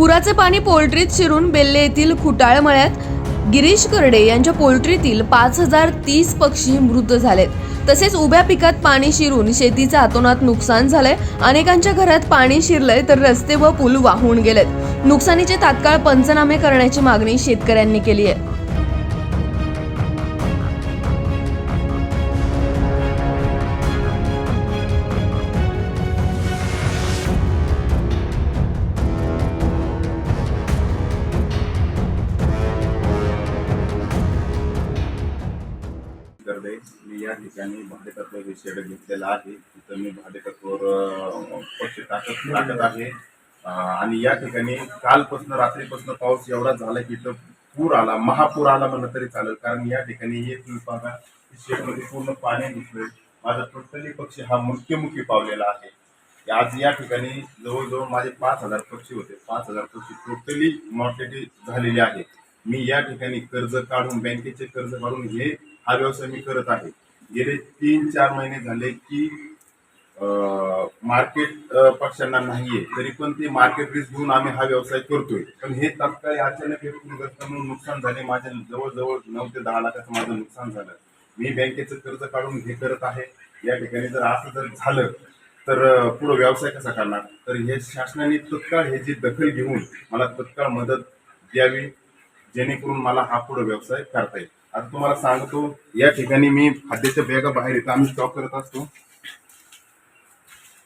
पुराचे पाणी पोल्ट्रीत शिरून बेल्ले येथील खुटाळ मळ्यात गिरीश करडे यांच्या पोल्ट्रीतील पाच हजार तीस पक्षी मृत झालेत. तसेच उभ्या पिकात पाणी शिरून शेतीचं आतोनात नुकसान झालंय. अनेकांच्या घरात पाणी शिरलंय तर रस्ते व पूल वाहून गेलेत. नुकसानीचे तात्काळ पंचनामे करण्याची मागणी शेतकऱ्यांनी केली आहे करडे मी या ठिकाणी भाडेतत्व विषय शेड घेतलेला आहे. तिथं मी भाडेतत्वावर पक्ष टाकत टाकत आहे. आणि या ठिकाणी कालपासून रात्रीपासून पाऊस एवढा झाला की इथं पूर आला महापूर आला म्हणलं तरी चालेल. कारण या ठिकाणी एक बघा शेडमध्ये पूर्ण पाणी घुसले माझा टोटली पक्षी हा मुख्यमुखी पावलेला आहे. आज या ठिकाणी जवळजवळ माझे पाच हजार पक्षी होते. पाच हजार पक्षी टोटली मॉर्टेटी झालेली आहे मी या ठिकाणी कर्ज काढून बँकेचे कर्ज काढून हे हा व्यवसाय मी करत आहे. गेले तीन चार महिने झाले की मार्केट पक्षांना नाहीये. तरी पण ते मार्केट रिस्क घेऊन आम्ही हा व्यवसाय करतोय. पण हे तात्काळ अचानक म्हणून नुकसान झाले. माझ्या जवळजवळ नऊ ते दहा लाखाचं माझं नुकसान झालं. मी बँकेचं कर्ज काढून हे करत आहे. या ठिकाणी जर असं जर झालं तर पुढे पुढं व्यवसाय कसा करणार? तर हे शासनाने तत्काळ ह्याची दखल घेऊन मला तत्काळ मदत द्यावी जेणेकरून मला हा पुढे व्यवसाय करता येईल. आता तुम्हाला सांगतो या ठिकाणी मी खाद्याच्या बॅगा बाहेर येतो आम्ही स्टॉक करत असतो.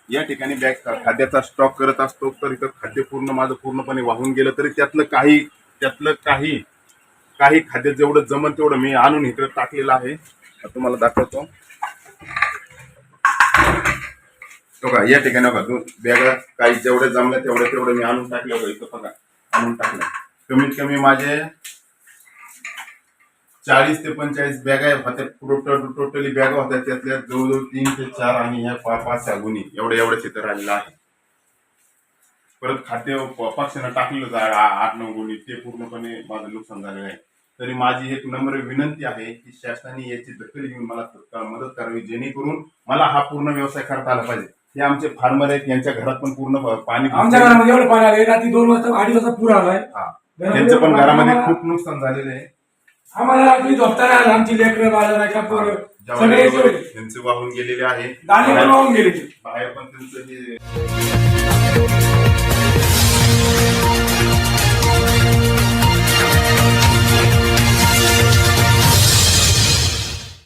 या ठिकाणी बॅग खाद्याचा स्टॉक करत असतो तर इथं खाद्य पूर्ण माझं पूर्णपणे वाहून गेलं तरी त्यातलं काही त्यातलं काही काही खाद्य जेवढं जमन तेवढं मी आणून इकडे टाकलेलं आहे. तुम्हाला दाखवतो. बघा या ठिकाणी बघा दोन बॅगा काही जेवढे जमलं तेवढं तेवढं मी आणून टाकलं बघा इथं बघा आणून टाकलं. कमीत कमी माझे चाळीस ते पंचेचाळीस बॅगा होत्या. टोटल टोटली बॅगा होत्या. त्यातल्या जवळजवळ तीन ते चार आणि ह्या पाच पाच सहा गुणी एवढ्या एवढ्या चित्र राहिलेलं आहे. परत खाद्य पक्षानं टाकलेलं आठ नऊ गुणी. ते पूर्णपणे माझं नुकसान झालेलं आहे. तरी माझी एक नम्र विनंती आहे की शासनाने याची दखल घेऊन मला तत्काळ मदत करावी जेणेकरून मला हा पूर्ण व्यवसाय करता आला पाहिजे. हे आमचे फार्मर आहेत. यांच्या घरात पण पूर्ण पाणी आमच्या. घरामध्ये एवढं पाणी आलं रात्री दोन वाजता अडीच वाजता पूर आलाय. त्यांचं पण घरामध्ये खूप नुकसान झालेलं आहे. आम्हाला रात्री झोपताना आलं आमची लेकरं नाही का पोरं सगळे त्यांचे वाहून गेलेले आहे. दाणे पण वाहून गेले बाहेर पण त्यांचं हे